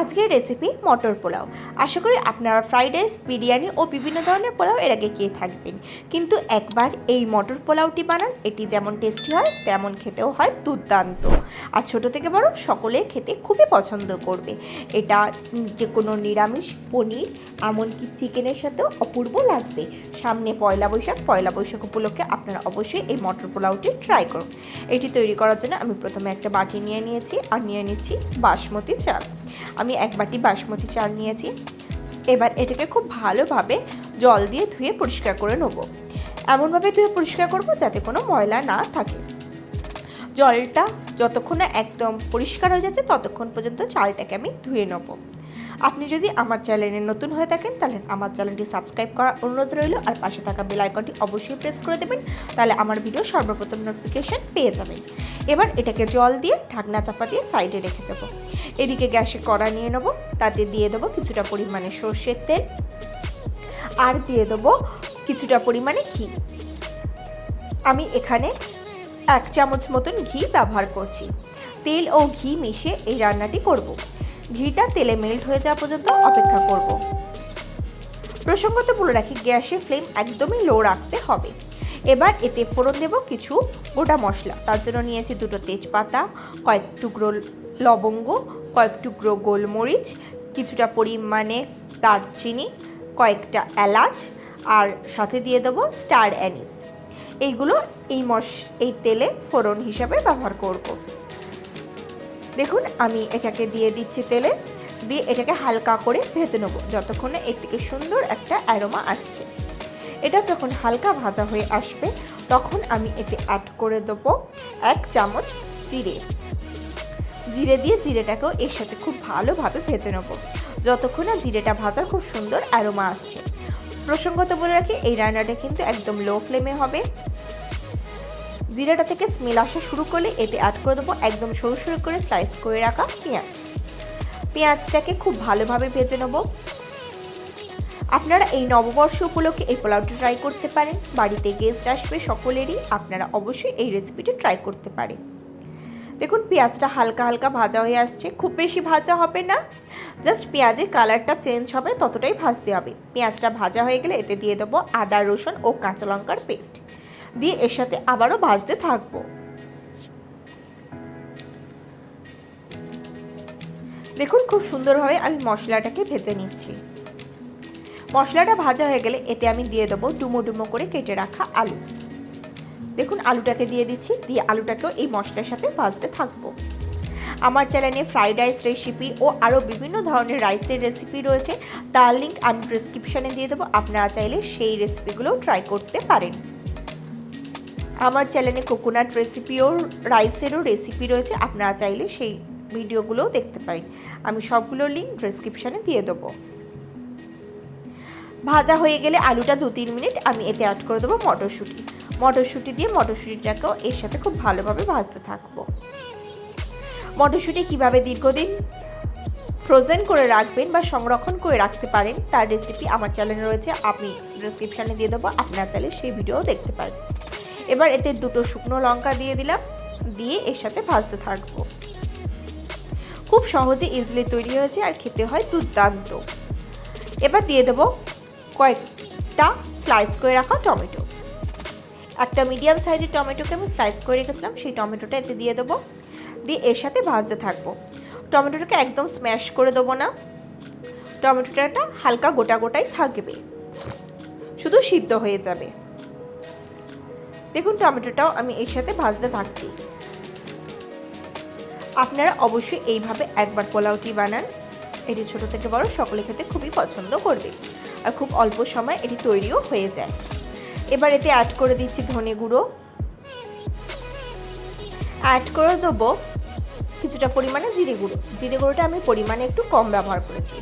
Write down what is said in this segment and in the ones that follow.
আজকের রেসিপি মটর পোলাও। আশা করি আপনারা ফ্রাইড রাইস বিরিয়ানি ও বিভিন্ন ধরনের পোলাও এর আগে খেয়ে থাকবেন। কিন্তু একবার এই মটর পোলাওটি বানান, এটি যেমন টেস্টি হয়, তেমন খেতেও হয় দুর্দান্ত। আর ছোট থেকে বড় সকলে খেতে খুবই পছন্দ করবে। এটা যে কোনো নিরামিষ পনির, এমনকি চিকেনের সাথেও অপূর্ব লাগবে। সামনে পয়লা বৈশাখ পয়লা বৈশাখ উপলক্ষে আপনারা অবশ্যই এই মটর পোলাওটি ট্রাই করুন। এটি তৈরি করার জন্য আমি প্রথমে একটা বাটি নিয়ে নিয়েছি, আর নিয়ে নিচ্ছি বাসমতি চাল। আমি এক বাটি বাসমতি চাল নিয়েছি। এবার এটাকে খুব ভালোভাবে জল দিয়ে ধুয়ে পরিষ্কার করে নেব। এমনভাবে ধুয়ে পরিষ্কার করব যাতে কোনো ময়লা না থাকে। জলটা যতক্ষণ না একদম পরিষ্কার হয়ে যাচ্ছে, ততক্ষণ পর্যন্ত চালটাকে আমি ধুয়ে নেব। আপনি যদি আমার চ্যানেলে নতুন হয়ে থাকেন, তাহলে আমার চ্যানেলটি সাবস্ক্রাইব করার অনুরোধ রইল আর পাশে থাকা বেল আইকনটি অবশ্যই প্রেস করে দেবেন, তাহলে আমার ভিডিও সর্বপ্রথম নোটিফিকেশন পেয়ে যাবেন। এবার এটাকে জল দিয়ে ঢাকনা চাপা দিয়ে সাইডে রেখে দেবো। এদিকে গ্যাসে কড়া নিয়ে নেব, তাতে দিয়ে দেবো কিছুটা পরিমাণে সর্ষের তেল আর দিয়ে দেবো কিছুটা পরিমাণে ঘি। আমি এখানে এক চামচ মতন ঘি ব্যবহার করছি। তেল ও ঘি মিশিয়ে এই রান্নাটি করব। ঘিটা তেলে মেল্ট হয়ে যাওয়া পর্যন্ত অপেক্ষা করব। প্রসঙ্গত বলে রাখি, গ্যাসের ফ্লেম একদমই লো রাখতে হবে এবার এতে ফোড়ন দেব কিছু গোটা মশলা তার জন্য নিয়েছি দুটো তেজপাতা, কয়েক টুকরো লবঙ্গ, কয়েক টুকরো গোলমরিচ, কিছুটা পরিমাণে দারচিনি, কয়েকটা এলাচ, আর সাথে দিয়ে দেবো স্টার অ্যানিস এইগুলো এই মশ, এই তেলে ফোড়ন হিসাবে ব্যবহার করব। দেখুন, আমি এটাকে দিয়ে দিচ্ছি তেলে। দিয়ে এটাকে হালকা করে ভেজে নেব, যতক্ষণে এর থেকে সুন্দর একটা অ্যারোমা আসছে। এটা যখন হালকা ভাজা হয়ে আসবে, তখন আমি এতে অ্যাড করে দেবো এক চামচ জিরে। জিরে দিয়ে জিরেটাকেও এর সাথে খুব ভালোভাবে ভেজে নেব, যতক্ষণ না জিরেটা ভাজার খুব সুন্দর অ্যারোমা আসছে। প্রসঙ্গত বলে রাখি, এই রান্নাটা কিন্তু একদম লো ফ্লেমে হবে। জিরাটা থেকে স্মেল আসা শুরু করলে এতে অ্যাড করে দেবো একদম সরু সরু করে স্লাইস করে রাখা পেঁয়াজ। পেঁয়াজটাকে খুব ভালোভাবে ভেজে নেব। আপনারা এই নববর্ষ উপলক্ষে এই পোলাওটি ট্রাই করতে পারেন। বাড়িতে গেস্ট আসবে সকলেরই, আপনারা অবশ্যই এই রেসিপিটি ট্রাই করতে পারেন। দেখুন, পেঁয়াজটা হালকা হালকা ভাজা হয়ে আসছে। খুব বেশি ভাজা হবে না। জাস্ট পেঁয়াজের কালারটা চেঞ্জ হবে, ততটাই ভাজতে হবে। পেঁয়াজটা ভাজা হয়ে গেলে এতে দিয়ে দেবো আদা, রসুন ও কাঁচা লঙ্কার পেস্ট দিয়ে এর সাথে আবারও ভাজতে থাকব। দেখুন, খুব সুন্দরভাবে আমি মশলাটাকে ভেজে নিচ্ছি। মশলাটা ভাজা হয়ে গেলে এতে আমি দিয়ে দেবো ডুমো ডুমো করে কেটে রাখা আলু। দেখুন, আলুটাকে দিয়ে দিচ্ছি, দিয়ে আলুটাকেও এই মশলার সাথে ভাজতে থাকব। আমার চ্যানেলে ফ্রাইড রাইস রেসিপি ও আরও বিভিন্ন ধরনের রাইসের রেসিপি রয়েছে, তার লিঙ্ক আমি ডিসক্রিপশানে দিয়ে দেবো। আপনারা চাইলে সেই রেসিপিগুলোও ট্রাই করতে পারেন। আমার চ্যানেলে কোকোনাট রেসিপিও রাইসেরও রেসিপি রয়েছে। আপনারা চাইলে সেই ভিডিওগুলোও দেখতে পারেন। আমি সবগুলোর লিঙ্ক ডিসক্রিপশানে দিয়ে দেবো। ভাজা হয়ে গেলে আলুটা দু তিন মিনিট আমি এতে অ্যাড করে দেবো মটরশুঁটি। মটরশুঁটি দিয়ে মটরশুঁটিটাকেও এর সাথে খুব ভালোভাবে ভাজতে থাকব। মটরশুঁটি কীভাবে দীর্ঘদিন ফ্রোজেন করে রাখবেন বা সংরক্ষণ করে রাখতে পারেন, তার রেসিপি আমার চ্যানেলে রয়েছে। আমি ডিসক্রিপশানে দিয়ে দেবো। আপনার চাইলে সেই ভিডিও দেখতে পারেন। এবার এতে দুটো শুকনো লঙ্কা দিয়ে দিলাম, দিয়ে এর সাথে ভাজতে থাকব। খুব সহজে ইজিলি তৈরি হয়েছে আর খেতে হয় দুর্দান্ত। এবার দিয়ে দেবো কয়েকটা স্লাইস করে রাখা টমেটো। একটা মিডিয়াম সাইজের টমেটোকে আমি স্লাইস করে রেখেছিলাম, সেই টমেটোটা এতে দিয়ে দেবো, দিয়ে এর সাথে ভাজতে থাকব। টমেটোটাকে একদম স্ম্যাশ করে দেবো না টমেটোটা হালকা গোটা গোটাই থাকবে, শুধু সিদ্ধ হয়ে যাবে। দেখুন, টমেটোটাও আমি এর সাথে ভাজতে থাকছি। আপনারা অবশ্যই এইভাবে একবার পোলাওটি বানান। এটি ছোট থেকে বড়, সকলে খেতে খুবই পছন্দ করবে। আর খুব অল্প সময় এটি তৈরিও হয়ে যায়। এবার এতে অ্যাড করে দিচ্ছি ধনে গুঁড়ো। অ্যাড করে দেবো কিছুটা পরিমাণে জিরে গুঁড়ো। জিরে গুঁড়োটা আমি পরিমাণে একটু কম ব্যবহার করেছি।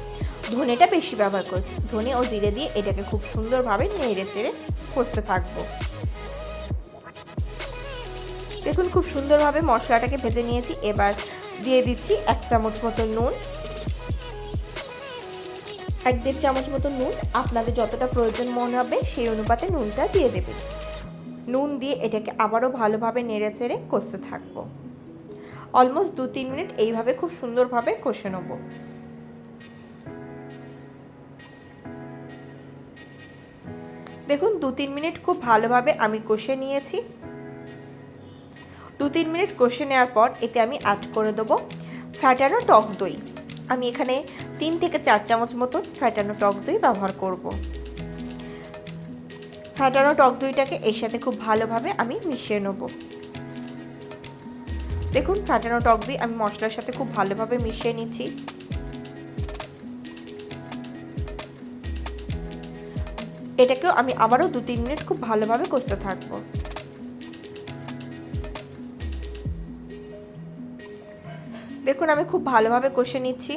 ধনেটা বেশি ব্যবহার করেছি। ধনে ও জিরে দিয়ে এটাকে খুব সুন্দরভাবে নেড়ে চেড়ে কষতে থাকব। দেখুন, খুব সুন্দরভাবে মশলাটাকে ভেজে নিয়েছি। এবার দিয়ে দিচ্ছি এক চামচ মতো নুন। এক দেড় চামচ মতো নুন। আপনাদের যতটা প্রয়োজন মনে হবে, সেই অনুপাতে নুনটা দিয়ে দেবেন। নুন দিয়ে এটাকে আবারও ভালোভাবে নেড়ে চেড়ে কষতে থাকব। অলমোস্ট দু তিন মিনিট এইভাবে খুব সুন্দরভাবে কষে নেব। দেখুন, দু তিন মিনিট খুব ভালোভাবে আমি কষে নিয়েছি। দু তিন মিনিট কষে নেওয়ার পর এতে আমি অ্যাড করে দেবো ফ্যাটানো টক দই। আমি এখানে তিন থেকে চার চামচ মতন ফ্যাটানো টক দই ব্যবহার করব। ফ্যাটানো টক দইটাকে এর সাথে খুব ভালোভাবে আমি মিশিয়ে নেব। দেখুন ফ্যাটানো টক দই আমি মশলার সাথে খুব ভালোভাবে মিশিয়ে নিচ্ছি। এটাকেও আমি আবারও দু তিন মিনিট খুব ভালোভাবে কষতে থাকব। দেখুন, আমি খুব ভালোভাবে কষে নিচ্ছি।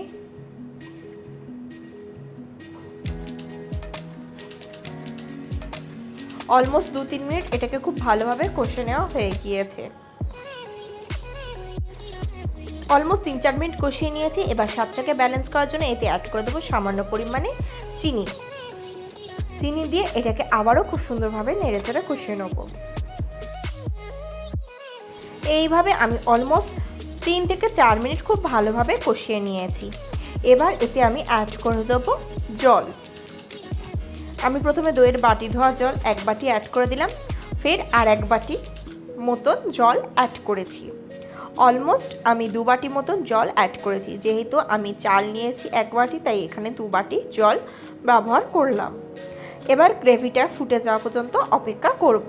অলমোস্ট দু তিন মিনিট এটাকে খুব ভালোভাবে কষে নেওয়া হয়ে গিয়েছে। অলমোস্ট তিন চার মিনিট কষিয়ে নিয়েছি। এবার স্বাদটাকে ব্যালেন্স করার জন্য এতে অ্যাড করে দেবো সামান্য পরিমাণে চিনি। চিনি দিয়ে এটাকে আবারও খুব সুন্দরভাবে নেড়েচেড়ে কষিয়ে নেব। এইভাবে আমি অলমোস্ট তিন থেকে চার মিনিট খুব ভালোভাবে কষিয়ে নিয়েছি। এবার এতে আমি অ্যাড করে দেবো জল। আমি প্রথমে দইয়ের বাটি ধোয়া জল এক বাটি অ্যাড করে দিলাম। ফের আর এক বাটি মতন জল অ্যাড করেছি। অলমোস্ট আমি দু বাটি মতন জল অ্যাড করেছি। যেহেতু আমি চাল নিয়েছি এক বাটি, তাই এখানে দু বাটি জল ব্যবহার করলাম। এবার গ্রেভিটা ফুটে যাওয়া পর্যন্ত অপেক্ষা করব।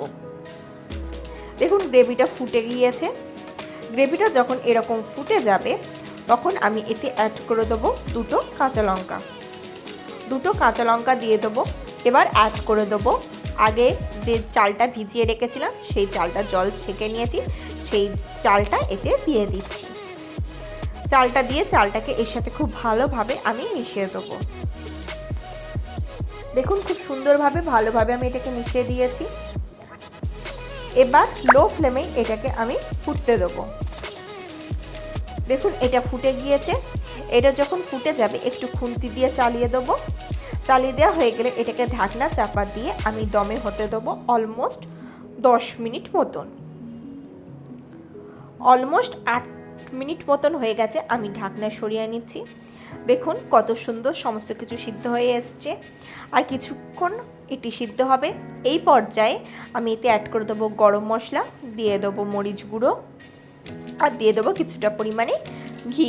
দেখুন, গ্রেভিটা ফুটে গিয়েছে। গ্রেভিটা যখন এরকম ফুটে যাবে, তখন আমি এতে অ্যাড করে দেবো দুটো কাঁচা লঙ্কা। দুটো কাঁচা লঙ্কা দিয়ে দেবো। এবার অ্যাড করে দেবো আগে যে চালটা ভিজিয়ে রেখেছিলাম, সেই চালটা জল ছেঁকে নিয়েছি, সেই চালটা এতে দিয়ে দিচ্ছি। চালটা দিয়ে চালটাকে এর সাথে খুব ভালোভাবে আমি মিশিয়ে দেবো। দেখুন, খুব সুন্দরভাবে, ভালোভাবে আমি এটাকে মিশিয়ে দিয়েছি। এবার লো ফ্লেমে এটাকে আমি ফুটতে দেবো। দেখুন, এটা ফুটে গিয়েছে। এটা যখন ফুটে যাবে, একটু খুন্তি দিয়ে চালিয়ে দেবো। চালিয়ে দেওয়া হয়ে গেলে এটাকে ঢাকনা চাপা দিয়ে আমি দমে হতে দেবো অলমোস্ট দশ মিনিট মতন। অলমোস্ট আট মিনিট মতন হয়ে গেছে, আমি ঢাকনা সরিয়ে নিচ্ছি। দেখুন, কত সুন্দর সমস্ত কিছু সিদ্ধ হয়ে এসছে। আর কিছুক্ষণ এটি সিদ্ধ হবে। এই পর্যায়ে আমি এতে অ্যাড করে দেবো গরম মশলা, দিয়ে দেবো মরিচ গুঁড়ো, আর দিয়ে দেবো কিছুটা পরিমাণে ঘি।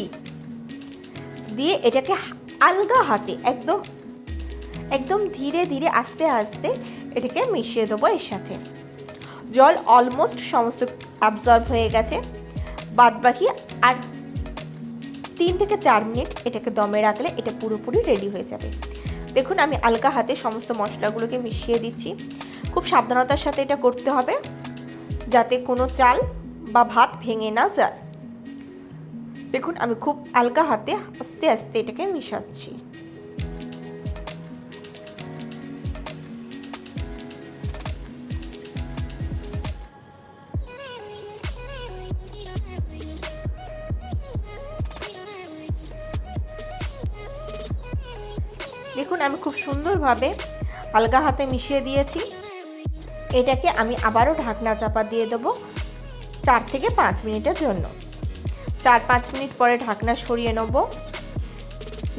দিয়ে এটাকে আলগা হাতে একদম একদম ধীরে ধীরে আস্তে আস্তে এটাকে মিশিয়ে দেবো এর সাথে। জল অলমোস্ট সমস্ত অ্যাবজর্ব হয়ে গেছে। বাদ বাকি আর তিন থেকে চার মিনিট এটাকে দমে রাখলে এটা পুরোপুরি রেডি হয়ে যাবে। দেখুন, আমি আলকা হাতে সমস্ত মশলাগুলোকে মিশিয়ে দিচ্ছি। খুব সাবধানতার সাথে এটা করতে হবে, যাতে কোনো চাল বা ভাত ভেঙে না যায়। দেখুন, আমি খুব আলকা হাতে আস্তে আস্তে এটাকে মিশাচ্ছি। দেখুন, আমি খুব সুন্দরভাবে আলগা হাতে মিশিয়ে দিয়েছি। এটাকে আমি আবারও ঢাকনা চাপা দিয়ে দেবো চার থেকে পাঁচ মিনিটের জন্য। চার পাঁচ মিনিট পরে ঢাকনা সরিয়ে নেব।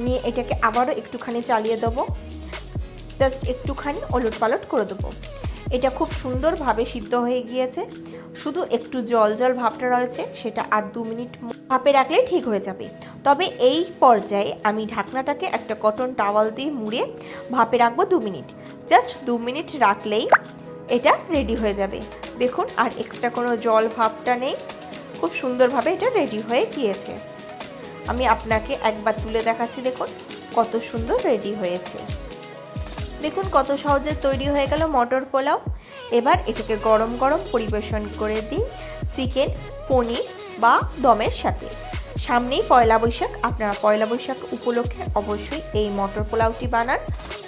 নিয়ে এটাকে আবারও একটুখানি চালিয়ে দেবো। জাস্ট একটুখানি ওলট পালট করে দেবো। এটা খুব সুন্দরভাবে সিদ্ধ হয়ে গিয়েছে। শুধু একটু জল জল ভাবটা রয়েছে, সেটা আর দু মিনিট ভাপে রাখলে ঠিক হয়ে যাবে। তবে এই পর্যায়ে আমি ঢাকনাটাকে একটা কটন টাওয়াল দিয়ে মুড়ে ভাপে রাখব দু মিনিট। জাস্ট দু মিনিট রাখলেই এটা রেডি হয়ে যাবে। দেখুন, আর এক্সট্রা কোনো জল ভাবটা নেই। খুব সুন্দরভাবে এটা রেডি হয়ে গিয়েছে। আমি আপনাকে একবার তুলে দেখাচ্ছি, দেখুন, কত সুন্দর রেডি হয়েছে। দেখুন, কত সহজে তৈরি হয়ে গেল মটর পোলাও। এবার এটাকে গরম গরম পরিবেশন করে দিন চিকেন, পনির বা দমের সাথে। সামনেই পয়লা বৈশাখ, আপনারা পয়লা বৈশাখ উপলক্ষে অবশ্যই এই মটর পোলাওটি বানান।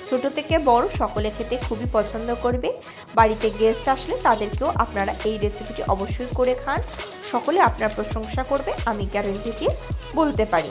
ছোট থেকে বড়, সকলে খেতে খুবই পছন্দ করবে। বাড়িতে গেস্ট আসলে তাদেরকেও আপনারা এই রেসিপিটি অবশ্যই করে খান। সকলে আপনার প্রশংসা করবে, আমি গ্যারেন্টি দিয়ে বলতে পারি।